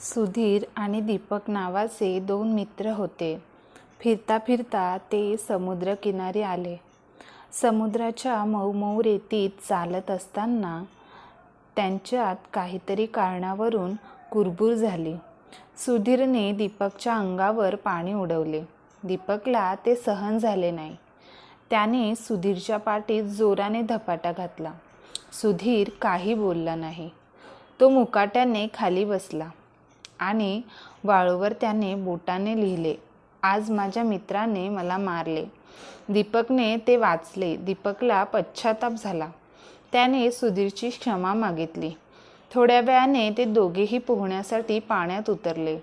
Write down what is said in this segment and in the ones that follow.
सुधीर आणि दीपक नावाचे दोन मित्र होते. फिरता फिरता ते समुद्रकिनारी आले. समुद्राच्या मऊमऊ रेतीत चालत असताना त्यांच्यात काहीतरी कारणावरून कुरबूर झाली. सुधीरने दीपकच्या अंगावर पाणी उडवले. दीपकला ते सहन झाले नाही. त्याने सुधीरच्या पाठीत जोराने धपाटा घातला. सुधीर काही बोलला नाही. तो मुकाट्याने खाली बसला. आणि वाळूवर त्याने बोटाने लिहिले. आज माझ्या मित्राने मला मारले. दीपकने ते वाचले. दीपकला पश्चाताप झाला. त्याने सुधीरची क्षमा मागितली. थोड्या वेळाने ते दोघेही पोहण्यासाठी पाण्यात उतरले.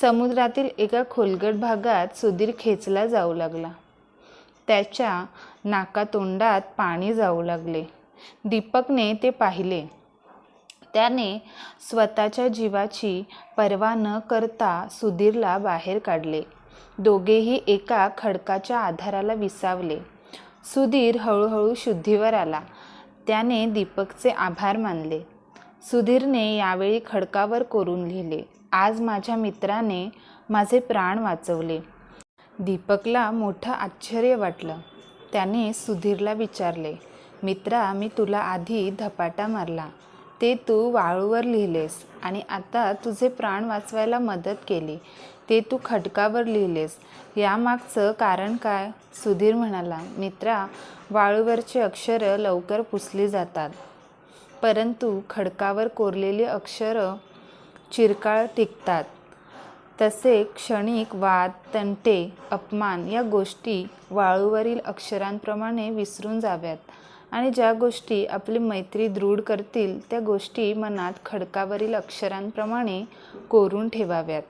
समुद्रातील एका खोलगट भागात सुधीर खेचला जाऊ लागला. त्याच्या नाकातोंडात पाणी जाऊ लागले. दीपकने ते पाहिले. त्याने स्वतःच्या जीवाची पर्वा न करता सुधीरला बाहेर काढले. दोघेही एका खडकाच्या आधाराला विसावले. सुधीर हळूहळू शुद्धीवर आला. त्याने दीपकचे आभार मानले. सुधीरने यावेळी खडकावर कोरून लिहिले आज माझ्या मित्राने माझे प्राण वाचवले. दीपकला मोठं आश्चर्य वाटलं. त्याने सुधीरला विचारले मित्रा मी तुला आधी धपाटा मारला. ते तू वाळूवर लिहिलेस आणि आता तुझे प्राण वाचवायला मदत केली. ते तू खडकावर लिहिलेस. यामागचं कारण काय? सुधीर म्हणाला मित्रा वाळूवरची अक्षरं लवकर पुसली जातात. परंतु खडकावर कोरलेली अक्षरं चिरकाळ टिकतात. तसे क्षणिक वाद तंटे अपमान या गोष्टी वाळूवरील अक्षरांप्रमाणे विसरून जाव्यात. आणि ज्या गोष्टी आपली मैत्री दृढ करतील त्या गोष्टी मनात खडकावरील अक्षरांप्रमाणे कोरून ठेवाव्यात.